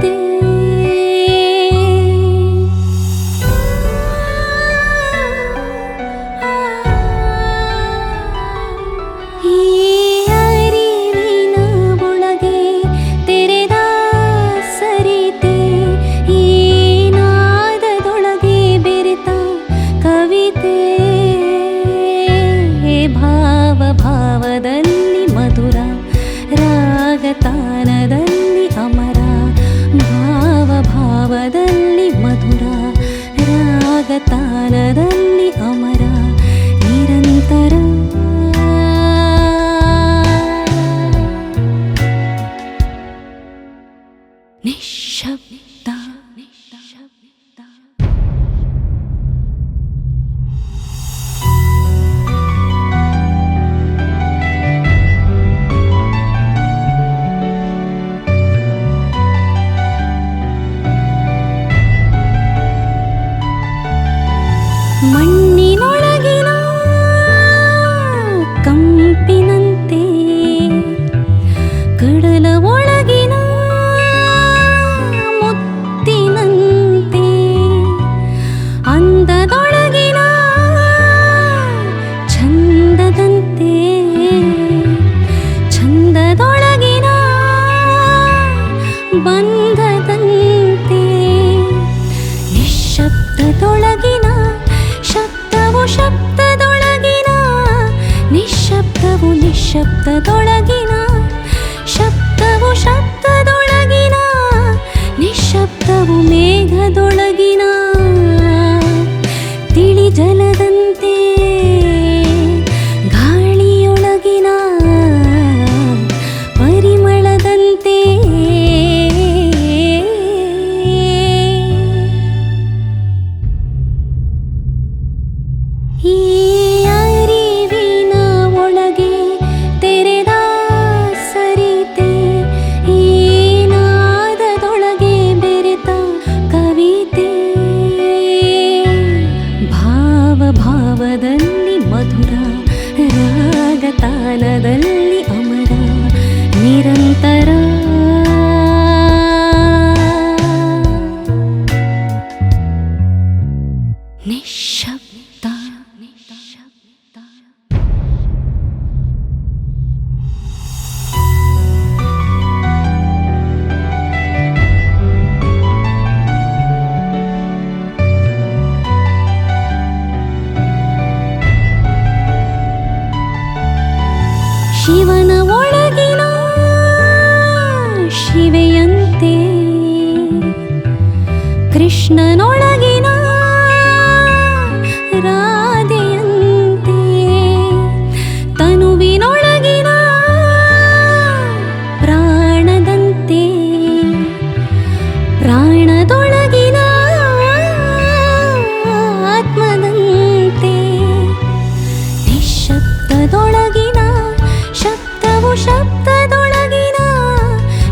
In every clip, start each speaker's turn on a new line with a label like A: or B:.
A: ti. ಮಣ್ಣಿನೊಳಗಿನ ಕಂಪಿನಂತೆ ಕಡಲ ಒಳಗಿನ ಮುತ್ತಿನಂತೆ ಅಂದದೊಳಗಿನ ಚಂದದಂತೆ ಚಂದದೊಳಗಿನ ಬಂಧದಂತೆ ನಿಶಬ್ದದೊಳಗಿನ ಶಬ್ದದೊಳಗಿನ ನಿಶಬ್ದವು ನಿಶಬ್ದದೊಳಗಿನ ಶಬ್ದವು ಶಬ್ದದೊಳಗಿನ ನಿಶಬ್ದವು ಮೇಘದೊಳಗಿನ. ಭಾವದಲ್ಲಿ ಮಧುರ ರಾಗತಾನದಲ್ಲಿ ಅಮರ ಶಿವನ ಒಳಗಿನ ಶಿವೆಯಂತೆ ಕೃಷ್ಣನೊಳಗಿನ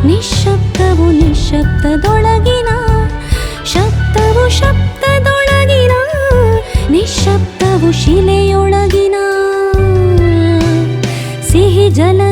A: ನಿಶಬ್ದವು ನಿಶಬ್ದದೊಳಗಿನ ಶಬ್ದವು ಶಬ್ದದೊಳಗಿನ ನಿಶಬ್ದವು ಶಿಲೆಯೊಳಗಿನ. ಸಿಹಿ ಜಲದಂತೆ